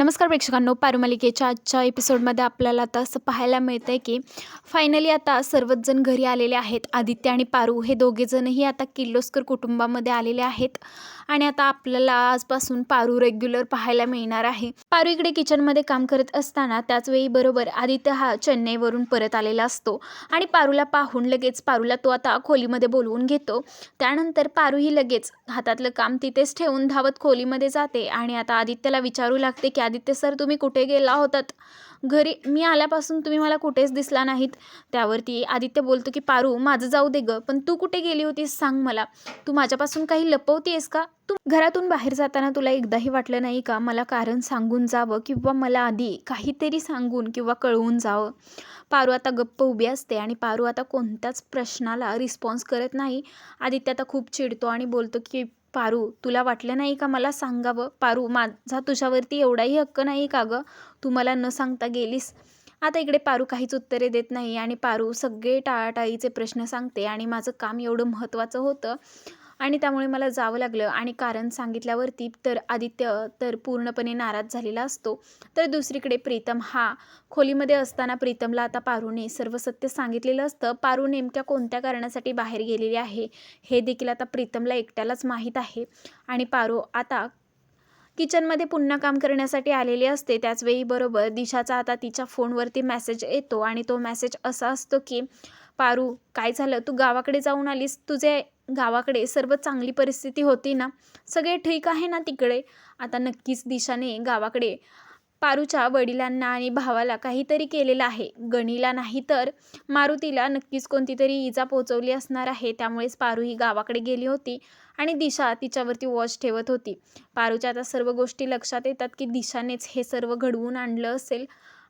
नमस्कार प्रेक्षकांनो पारुमालिकेच्या आजच्या एपिसोडमध्ये आपल्याला आता असं पाहायला मिळतं आहे की फायनली आता सर्वच जण घरी आलेले आहेत. आदित्य आणि पारू हे दोघेजणही आता किर्लोस्कर कुटुंबामध्ये आलेले आहेत. आणि आता आपल्याला आजपासून पारू रेग्युलर पाहायला मिळणार आहे. पारू इकडे किचनमध्ये काम करत असताना त्याच वेळी बरोबर आदित्य हा चेन्नईवरून परत आलेला असतो. आणि पारूला पाहून लगेच पारूला तो आता खोलीमध्ये बोलवून घेतो. त्यानंतर पारू ही लगेच हातातलं काम तिथेच ठेवून धावत खोलीमध्ये जाते. आणि आता आदित्यला विचारू लागते की आदित्य सर तुम्ही कुठे गेला होतात? घरी मी आल्यापासून तुम्ही मला कुठेच दिसला नाहीत. त्यावरती आदित्य बोलतो की पारू माझं जाऊ दे गं पण तू कुठे गेली होतीस सांग मला. तू माझ्यापासून काही लपवतेस का? तू घरातून बाहेर जाताना तुला एकदाही वाटलं नाही का? मला कारण सांगून जावं किंवा मला आधी काहीतरी सांगून किंवा कळवून जावं? पारू आता गप्प उभी असते आणि पारू आता कोणत्याच प्रश्नाला रिस्पॉन्स करत नाही. आदित्य आता खूप चिडतो आणि बोलतो की पारू तुला वाटलं नाही का मला सांगावं? पारू माझा तुझ्यावरती एवढाही हक्क नाही का गं? तू मला न सांगता गेलीस. आता इकडे पारू काहीच उत्तरे देत नाही आणि पारू सगळे टाळाटाळीचे प्रश्न सांगते आणि माझं काम एवढं महत्त्वाचं होतं. आणि त्यामुळे मला जावं लागलं. आणि कारण सांगितल्यावरती तर आदित्य तर पूर्णपणे नाराज झालेला असतो. तर दुसरीकडे प्रीतम हा खोलीमध्ये असताना प्रीतमला आता पारूने सर्व सत्य सांगितलेलं असतं. पारू नेमक्या कोणत्या कारणासाठी बाहेर गेलेली आहे हे देखील आता प्रीतमला एकट्यालाच माहीत आहे. आणि पारू आता किचनमध्ये पुन्हा काम करण्यासाठी आलेली असते त्याचवेळी बरोबर दिशाचा आता तिच्या फोनवरती मेसेज येतो आणि तो मेसेज असा असतो की पारू काय झालं? तू गावाकडे जाऊन आलीस. तुझे गावाकडे सर्व चांगली परिस्थिती होती ना? सगळे ठीक आहे ना तिकडे? आता नक्कीच दिशाने गावाकडे पारूच्या वडिलांना आणि भावाला काहीतरी केलेलं आहे. गणीला नाही तर मारुतीला नक्कीच कोणती तरी इजा पोचवली असणार आहे. त्यामुळेच पारू ही गावाकडे गेली होती आणि दिशा तिच्यावरती वॉच ठेवत होती. पारूच्या आता सर्व गोष्टी लक्षात येतात की दिशानेच हे सर्व घडवून आणलं असेल.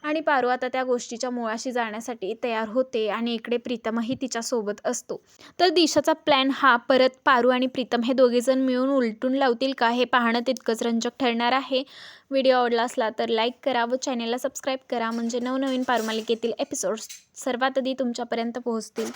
आणि पारू आता त्या गोष्टीच्या मुळाशी जाण्यासाठी तयार होते आणि इकडे प्रीतमही तिच्यासोबत असतो. तर दिशाचा प्लॅन हा परत पारू आणि प्रीतम हे दोघेजण मिळून उलटून लावतील का हे पाहणं तितकंच रंजक ठरणार आहे. व्हिडिओ आवडला असला तर लाईक करा व चॅनेलला सबस्क्राईब करा. म्हणजे नवनवीन पारुमालिकेतील एपिसोड्स सर्वात आधी तुमच्यापर्यंत पोहोचतील.